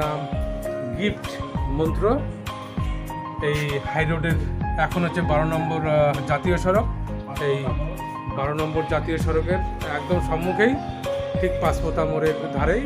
নাম গিফট মন্ত্র। এই হাই রোডের এখন হচ্ছে বারো নম্বর জাতীয় সড়ক। এই বারো নম্বর জাতীয় সড়কের একদম সম্মুখেই, ঠিক পাঁচপোতা মোড়ের ধারেই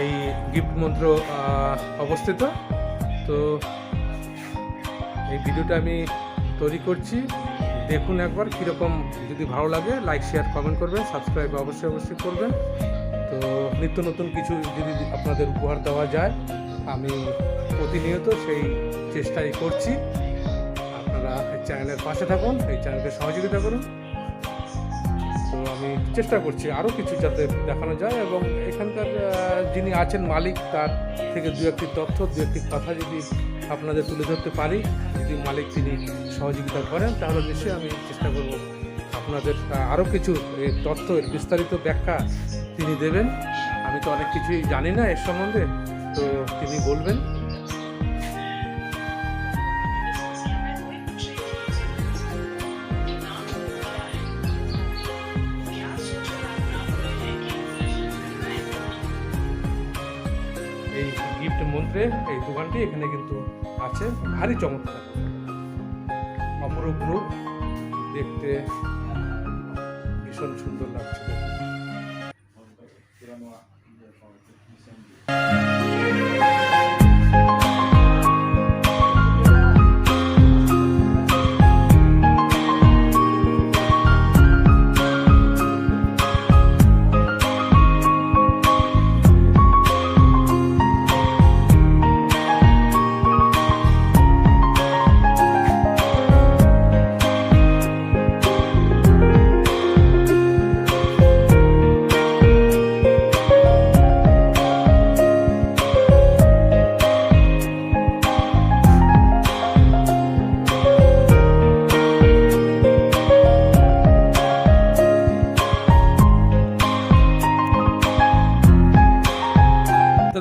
এই গিফট মন্ত্র অবস্থিত। তো এই ভিডিওটা আমি তৈরি করছি। দেখুন একবার কীরকম যদি ভালো লাগে, লাইক, শেয়ার, কমেন্ট করবেন। সাবস্ক্রাইব অবশ্যই অবশ্যই করবেন। তো নিত্য নতুন কিছু যদি আপনাদের উপহার দেওয়া যায়, আমি প্রতিনিয়ত সেই চেষ্টাই করছি। আপনারা এই চ্যানেলের পাশে থাকুন, এই চ্যানেলকে সহযোগিতা করুন। তো আমি চেষ্টা করছি আরও কিছু যাতে দেখানো যায় এবং এখানকার যিনি আছেন মালিক, তার থেকে দু একটি তথ্য, দু একটি কথা যদি আপনাদের তুলে ধরতে পারি, যদি মালিক তিনি সহযোগিতা করেন, তাহলে নিশ্চয়ই আমি চেষ্টা করব আপনাদের আরও কিছু তথ্য বিস্তারিত ব্যাখ্যা তিনি দেবেন। আমি তো অনেক কিছুই জানি না এর সম্বন্ধে, তো তিনি বলবেন। এই গিফট মন্ত্রে, এই দোকানটি এখানে কিন্তু আছে। ভারী চমৎকার। অপরূপ রূপ দেখতে ভীষণ সুন্দর লাগছে।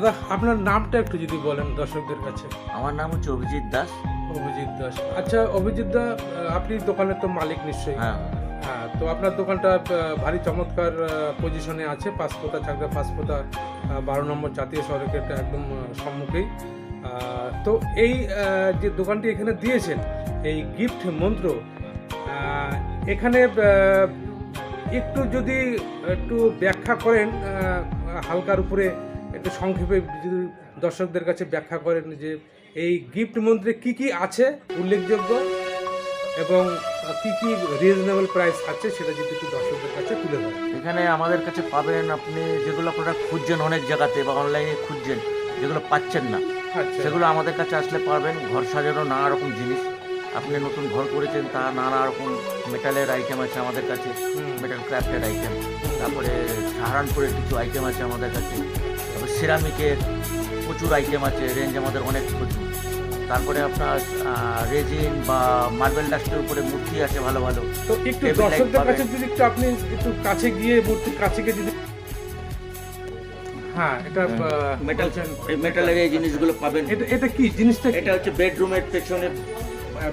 দাদা আপনার নামটা একটু যদি বলেন দর্শকদের কাছে। আমার নাম হচ্ছে অভিজিৎ দাস। অভিজিৎ দাস। আচ্ছা অভিজিৎ দা আপনি দোকানের তো মালিক নিশ্চয়ই। হ্যাঁ। হ্যাঁ তো আপনার দোকানটা ভারী চমৎকার পজিশনে আছে। পাঁচপোতা চাকদা পাঁচপোতা বারো নম্বর জাতীয় সড়কের একদম সম্মুখেই। তো এই যে দোকানটি এখানে দিয়েছেন এই গিফট মন্ত্র এখানে একটু যদি একটু ব্যাখ্যা করেন হালকার উপরে একটু সংক্ষেপে যদি দর্শকদের কাছে ব্যাখ্যা করেন যে এই গিফট মন্ত্রে কি কি আছে উল্লেখযোগ্য এবং কি কি রিজনেবল প্রাইস আছে সেটা যদি একটু দর্শকদের কাছে তুলে ধরেন। এখানে আমাদের কাছে পাবেন আপনি যেগুলো আপনারা খুঁজছেন অনেক জায়গাতে বা অনলাইনে খুঁজছেন যেগুলো পাচ্ছেন না আচ্ছা। সেগুলো আমাদের কাছে আসলে পাবেন। ঘর সাজানো নানা রকম জিনিস। আপনি নতুন ঘর করেছেন তা নানা রকম মেটালের আইটেম আছে আমাদের কাছে মেটাল ক্রাফটের আইটেম তারপরে সাহারানপুরের কিছু আইটেম আছে আমাদের কাছে। সিরামিকের প্রচুর আইটেম আছে রেঞ্জ আমাদের অনেক প্রচুর। তারপরে আপনার রেজিন বা মার্বেল ডাস্টের উপরে মূর্তি আছে ভালো ভালো। তো একটু দর্শকদের কাছে যদি একটু আপনি একটু কাছে গিয়ে মূর্তির কাছে গিয়ে যদি হ্যাঁ এটা মেটাল মেটালের এই জিনিসগুলো পাবেন। এটা এটা কি? জিনিসটা এটা হচ্ছে বেডরুমের পেছনে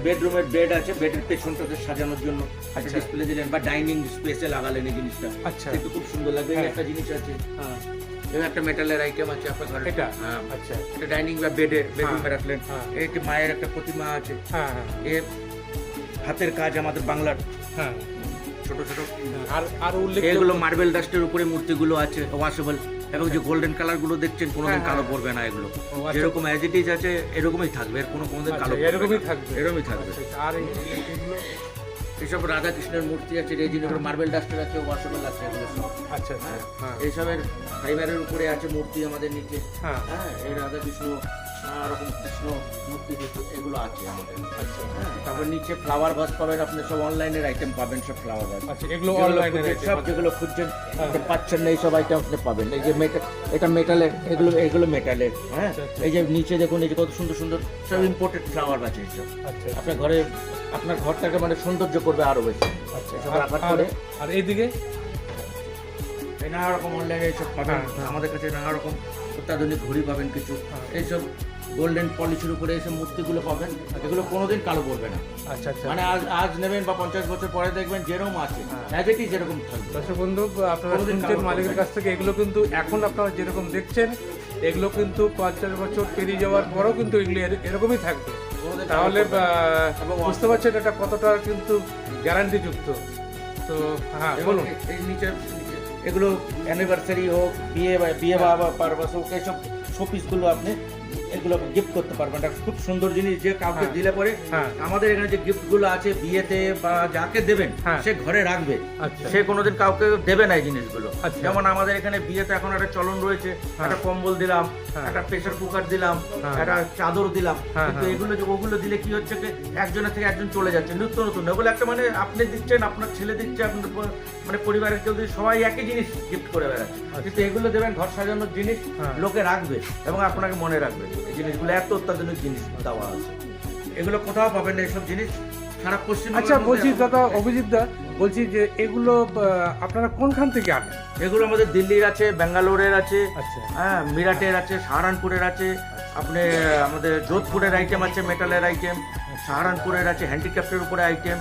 বেডরুমের বেড আছে বেডের পেছনটাতে সাজানোর জন্য। একটা আচ্ছা। ডিসপ্লে দিলেন বা ডাইনিং স্পেসে লাগালেন এই জিনিসটা। আচ্ছা। দেখতে খুব সুন্দর লাগবে। হ্যাঁ। একটা জিনিস আছে। হ্যাঁ, এই একটা মেটালের আইটেম আছে আপনার ঘরে। এটা? হ্যাঁ। আচ্ছা। এটা ডাইনিং বা বেডে বেডরুমে। রাখলেন। এই যে মায়ের একটা প্রতিমা আছে। হ্যাঁ হ্যাঁ। হাতের কাজ আমাদের বাংলার। হ্যাঁ। ছোট ছোট। আর আর উল্লেখ এগুলো মার্বেল ডাস্টের উপরে মূর্তিগুলো আছে ওয়াশেবল এবং যে গোল্ডেন কালারগুলো দেখছেন কোনোদিন কালো। পড়বে না এগুলো। আচ্ছা। যেরকম অ্যাজ ইট ইজ আছে এরকমই থাকবে। এর কোনো কোনোদিন আচ্ছা, কালো এরকমই থাকবে। এরকমই থাকবে। আচ্ছা, আর এগুলো এসব রাধা কৃষ্ণের মূর্তি আছে রেজিন এগুলো মার্বেল ডাস্টার আছে ওয়াশেবল আছে এগুলো সব। আচ্ছা আচ্ছা। হ্যাঁ এইসবের ফাইবারের উপরে আছে মূর্তি আমাদের নিচে। হ্যাঁ। হ্যাঁ এই রাধা কৃষ্ণ নানা রকম কৃষ্ণ মূর্তি এগুলো আছে আমাদের। আচ্ছা। হ্যাঁ তারপর নিচে ফ্লাওয়ার ভাস পাবেন আপনি সব অনলাইনের আইটেম পাবেন সব ফ্লাওয়ার ভাস আচ্ছা এগুলো যেগুলো অনলাইনে সব যেগুলো খুঁজছেন হ্যাঁ। পাচ্ছেন না এইসব আইটেম আপনি পাবেন। এই যে মেটাল এটা মেটালের এগুলো এগুলো মেটালের হ্যাঁ? আচ্ছা। এই যে নিচে দেখুন এই যে কত সুন্দর সুন্দর সব ইম্পোর্টেড ফ্লাওয়ার আছে এইসব আপনার ঘরে আপনার ঘরটাকে মানে সৌন্দর্য করবে আরও বেশি। আচ্ছা আর- এইদিকে? এই নানা রকম অনলাইনে এইসব পাবেন। হ্যাঁ, হ্যাঁ। আমাদের কাছে নানা রকম অত্যাধুনিক ঘড়ি পাবেন কিছু। এইসব গোল্ডেন পলিশের উপরে এসে মূর্তিগুলো পাবেন। এগুলো কোনোদিন কালো পড়বে না। আচ্ছা আচ্ছা। মানে আজ আজ নেবেন বা পঞ্চাশ বছর পরে দেখবেন যেরকম আছে হ্যাঁ। ম্যাজেটি যেরকম থাকবে। দর্শক বন্ধু আপনারা শুনছেন মালিকের কাছ থেকে এগুলো কিন্তু এখন আপনারা যেরকম দেখছেন এগুলো কিন্তু পঞ্চাশ বছর পেরিয়ে যাওয়ার পরেও কিন্তু এগুলো এরকমই থাকবে। তাহলে বুঝতে পারছেন এটা কতটা কিন্তু গ্যারান্টি যুক্ত তো হ্যাঁ বলুন। এই নিচে এগুলো অ্যানিভার্সারি হোক বিয়ে বিয়ে বা বা পারপাস হোক এইসব শোপিসগুলো আপনি এগুলো গিফট করতে পারবেন এটা খুব সুন্দর জিনিস যে কাউকে হ্যাঁ। দিলে পরে হ্যাঁ আমাদের এখানে যে গিফটগুলো আছে বিয়েতে বা যাকে দেবেন হ্যাঁ। সে ঘরে রাখবে আচ্ছা সে কোনোদিন কাউকে দেবে না এই জিনিসগুলো আচ্ছা। যেমন আমাদের এখানে বিয়েতে এখন একটা চলন রয়েছে একটা কম্বল দিলাম। একটা প্রেসার কুকার দিলাম। একটা চাদর দিলাম কিন্তু। এগুলো যে ওগুলো দিলে কি হচ্ছে একজনের থেকে একজন চলে যাচ্ছে নিত্য নতুন ওগুলো একটা মানে আপনি দিচ্ছেন আপনার ছেলে দিচ্ছে আপনার মানে পরিবারের কেউ দিচ্ছে, সবাই একই জিনিস গিফট করে বেড়াচ্ছে কিন্তু এগুলো দেবেন ঘর সাজানোর জিনিস। লোকে রাখবে এবং আপনাকে মনে রাখবে জিনিসগুলো এত অত্যাধুনিক জিনিস দেওয়া আছে। এগুলো কোথাও পাবেন না এইসব জিনিস। সারা পশ্চিম আচ্ছা বলছি দাদা অভিজিৎ দা বলছি যে এগুলো আপনারা কোনখান থেকে আনেন? এগুলো আমাদের দিল্লির আছে ব্যাঙ্গালোরের আছে আচ্ছা। হ্যাঁ মিরাটের আছে সাহারানপুরের আছে আপনি আমাদের যোধপুরের আইটেম আছে মেটালের আইটেম সাহারানপুরের আছে হ্যান্ডিক্রাফটের উপরে আইটেম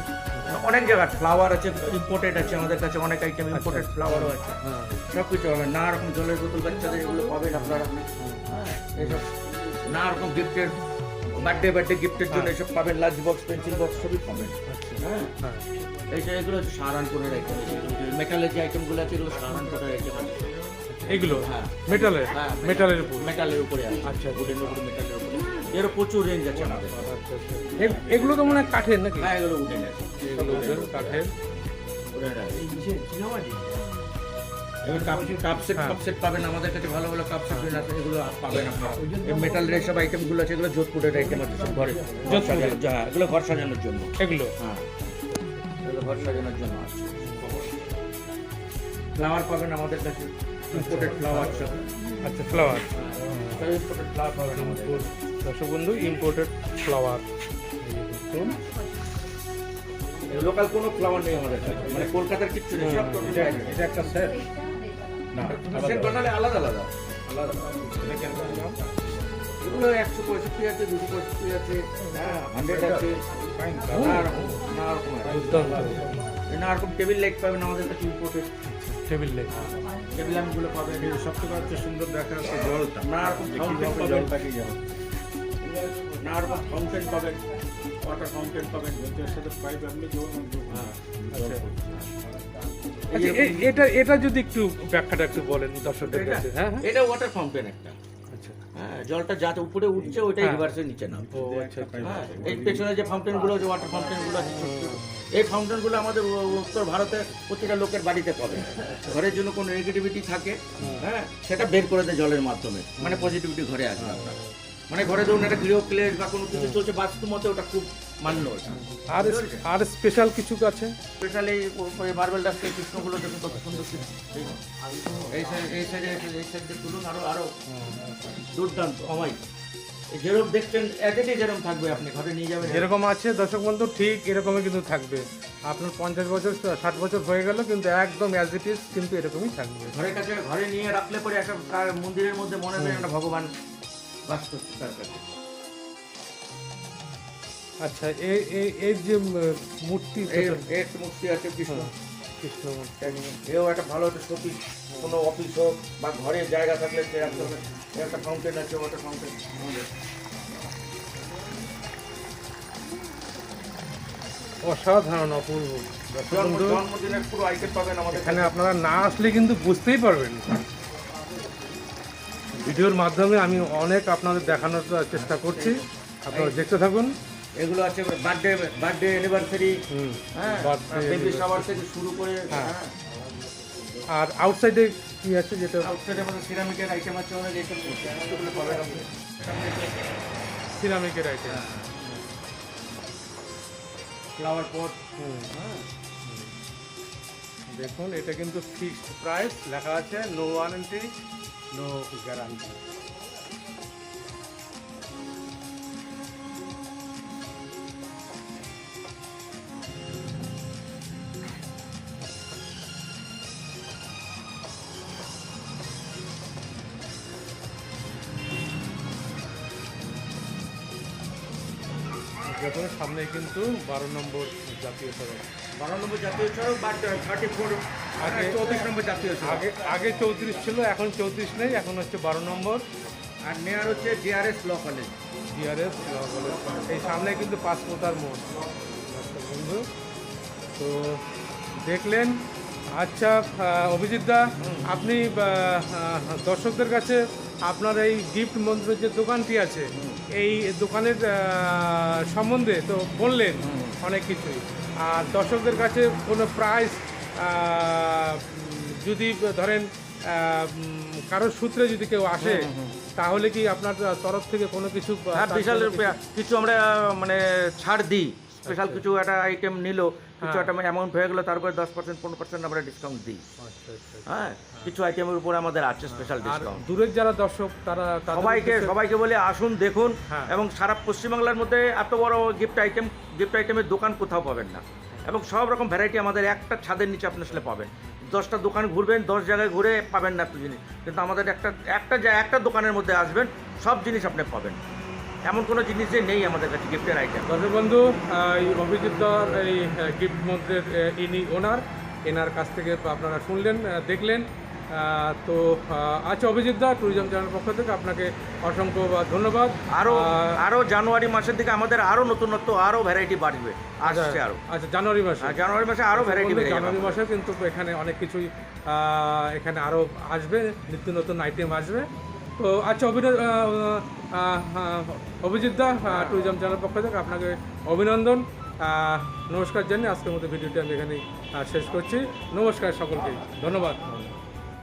অনেক জায়গায় ফ্লাওয়ার আছে ইম্পোর্টেড আছে আমাদের কাছে অনেক আইটেম ইম্পোর্টেড ফ্লাওয়ারও আছে। হ্যাঁ। সব কিছু পাবেন। নানা রকম জলের বোতল বাচ্চাদের এগুলো পাবেন আপনারা। হ্যাঁ, এইসব। নানা রকম গিফটের বার্থডে বার্থডে গিফটের জন্য এসব পাবেন লাঞ্চ বক্স পেন্সিল বক্স সবই পাবেন। আচ্ছা। হ্যাঁ। হ্যাঁ। এইসব এগুলো হচ্ছে সাহারানপুরের আইটেম মেটালের যে আইটেমগুলো আছে এগুলো সাহারানপুরের আইটেম আছে। এগুলো? হ্যাঁ। মেটালের হ্যাঁ, মেটালের উপর? মেটালের উপরে আচ্ছা। উডেন উপরে মেটালের উপরে। এর প্রচুর রেঞ্জ আছে আমাদের। আচ্ছা আচ্ছা। এগুলো তো মনে হয়? কাঠের নাকি? হ্যাঁ এগুলো আছে এগুলো কাঠের? উডেন আছে এবার কাপ কাপ সেট হ্যাঁ। কাপ সেট পাবেন। আমাদের কাছে ভালো ভালো কাপ সেট আছে এগুলো পাবেন আপনারা। এই মেটালের এইসব আইটেমগুলো আছে এগুলো যোধপুরের আইটেম আছে ঘরে। হ্যাঁ এগুলো ঘর সাজানোর জন্য। এগুলো? হ্যাঁ। এগুলো ঘর সাজানোর জন্য আছে। ফ্লাওয়ার পাবেন আমাদের কাছে। ইম্পোর্টেড ফ্লাওয়ার আচ্ছা ফ্লাওয়ার ইম্পোর্টেড ফ্লাওয়ার পাবেন আমাদের দর্শক বন্ধু ইম্পোর্টেড ফ্লাওয়ার লোকাল কোনো ফ্লাওয়ার নেই আমাদের কাছে। মানে কলকাতার কিচ্ছু নেই সব এটা এটা একটা সেট না সেট বানালে আলাদা আলাদা। আলাদা। এগুলো একশো পঁয়ষট্টি আছে দুশো পঁয়ষট্টি আছে হ্যাঁ হান্ড্রেড আছে। নানা রকম টেবিল লাইট পাবেন আমাদের কাছে ইম্পোর্টেড টেবিল টেবিল ল্যাম্পগুলো পাবেন। সব থেকে হচ্ছে সুন্দর দেখা যাচ্ছে জলটা। নানা রকম জলটাকে যাবে নানা রকম ফাউন্টেন পাবেন। ওয়াটার ফাউন্টেন পাবেন। সাথে পাইপ আপনি জল এটা এটা যদি একটু ব্যাখ্যাটা একটু বলেন দর্শকদের কাছে হ্যাঁ হ্যাঁ? এটা ওয়াটার ফাউন্টেন একটা। আচ্ছা। হ্যাঁ জলটা যাতে উপরে উঠছে ওইটাই হ্যাঁ। রিভার্সে নিচে নাম আচ্ছা আচ্ছা। এই পেছনে যে ফাউন্টেনগুলো যে ওয়াটার ফাউন্টেনগুলো আছে এই ফাউন্টেনগুলো আমাদের উত্তর ভারতে প্রতিটা লোকের বাড়িতে পাবে ঘরের জন্য কোনো নেগেটিভিটি থাকে হ্যাঁ। সেটা বের করে দেয় জলের মাধ্যমে মানে পজিটিভিটি ঘরে আসবে মানে ঘরে ধরুন একটা গৃহ ক্লেশ বা কোনো কিছু চলছে বাস্তু মতে ওটা খুব মান্য আর আর স্পেশাল কিছু আছে? স্পেশালি মার্বেল ডাস্টের কৃষ্ণগুলো দেখুন কত সুন্দর। এই সাইড এই সাইডে এই সাইডে তুলুন আরও আরও দুর্দান্ত। অমাই যেরকম দেখছেন একেতেই যেরকম থাকবে আপনি ঘরে নিয়ে যাবেন। যেরকম আছে দর্শক বন্ধু ঠিক এরকমই কিন্তু থাকবে। আপনার পঞ্চাশ বছর ষাট বছর হয়ে গেল কিন্তু একদম অ্যাজ ইট ইজ কিন্তু এরকমই থাকবে। ঘরের কাছে ঘরে নিয়ে রাখলে পরে একটা তার মন্দিরের মধ্যে মনে হয় একটা ভগবান বাস করছে তার কাছে। আচ্ছা এই এই এই যে মূর্তি এই মূর্তি আছে কৃষ্ণ। কৃষ্ণ মূর্তি। এও একটা ভালো একটা শোপিস। কোনো অফিস হোক বা ঘরে জায়গা থাকলে এর একটা ফাউন্টেন আছে ওয়াটার ফাউন্টেন অসাধারণ অপূর্ব। জন্মদিনের পুরো আইটেম পাবেন আমাদের এখানে আপনারা না আসলে কিন্তু বুঝতেই পারবেন। ভিডিওর মাধ্যমে আমি অনেক আপনাদের দেখানোর চেষ্টা করছি। আপনারা দেখতে থাকুন। এগুলো আছে বার্থডে বার্থডে অ্যানিভার্সারি হ্যাঁ বেবি শাওয়ার থেকে শুরু করে হ্যাঁ। হ্যাঁ। আর আউটসাইডে কি আছে যেটা? আউটসাইডে আমাদের সিরামিকের আইটেম আছে অনেক আইটেম সিরামিকের আইটেম ফ্লাওয়ার পট দেখুন এটা কিন্তু ফিক্সড প্রাইস লেখা আছে নো ওয়ারেন্টি নো গ্যারান্টি সামনে কিন্তু বারো নম্বর জাতীয় সড়ক। বারো নম্বর জাতীয় সড়ক বা থার্টি ফোর আগে চৌত্রিশ নম্বর জাতীয় সড়ক। আগে আগে চৌত্রিশ ছিল এখন চৌত্রিশ নেই এখন হচ্ছে বারো নম্বর। আর নেয়ার হচ্ছে ডিআরএস ল কলেজ ডিআরএস এই সামনে কিন্তু পাঁচমোতার মোড়। আচ্ছা বন্ধু তো দেখলেন আচ্ছা অভিজিৎ দা আপনি দর্শকদের কাছে আপনার এই গিফট মন্ত্রের যে দোকানটি আছে এই দোকানের সম্বন্ধে তো বললেন অনেক কিছুই। আর দর্শকদের কাছে কোনো প্রাইস যদি ধরেন কারোর সূত্রে যদি কেউ আসে তাহলে কি আপনার তরফ থেকে কোনো কিছু বিশাল কিছু আমরা মানে ছাড় দিই। স্পেশাল কিছু একটা আইটেম নিল কিছু হ্যাঁ। একটা অ্যামাউন্ট হয়ে গেলো তারপরে দশ পার্সেন্ট পনেরো পার্সেন্ট আমরা ডিসকাউন্ট দিই। আচ্ছা, আচ্ছা, আচ্ছা। হ্যাঁ কিছু আইটেমের উপরে আমাদের আছে স্পেশাল ডিসকাউন্ট দূরের যারা দর্শক তারা সবাইকে সবাইকে বলে আসুন দেখুন হ্যাঁ। এবং সারা পশ্চিমবাংলার মধ্যে এত বড় গিফট আইটেম গিফট আইটেমের দোকান কোথাও পাবেন না। এবং সব রকম ভ্যারাইটি আমাদের একটা ছাদের নিচে আপনি আসলে পাবেন। দশটা দোকান ঘুরবেন দশ জায়গায় ঘুরে পাবেন না এত জিনিস। কিন্তু আমাদের একটা একটা একটা দোকানের মধ্যে আসবেন সব জিনিস আপনি পাবেন। এমন কোনো জিনিস যে নেই আমাদের কাছে গিফটের আইটেম দর্শক বন্ধু এই অভিজিৎ এই গিফট মন্ত্রের ইনি ওনার এনার কাছ থেকে আপনারা শুনলেন দেখলেন। তো আচ্ছা অভিজিৎ দা ট্যুরিজম চ্যানেল পক্ষ থেকে আপনাকে অসংখ্য ধন্যবাদ। আরও আরও জানুয়ারি মাসের দিকে আমাদের আরও নতুনত্ব আরও ভ্যারাইটি বাড়বে আসছে আরও আচ্ছা জানুয়ারি মাসে। আর জানুয়ারি মাসে আরও ভ্যারাইটি জানুয়ারি মাসে কিন্তু এখানে অনেক কিছুই এখানে আরও আসবে নিত্য নতুন আইটেম আসবে। তো আচ্ছা অভিনয় অভিজিৎ দা ট্যুরিজম চ্যানেল পক্ষ থেকে আপনাকে অভিনন্দন। নমস্কার জানিয়ে আজকের মতো ভিডিওটি আমি এখানেই শেষ করছি। নমস্কার সকলকে। ধন্যবাদ।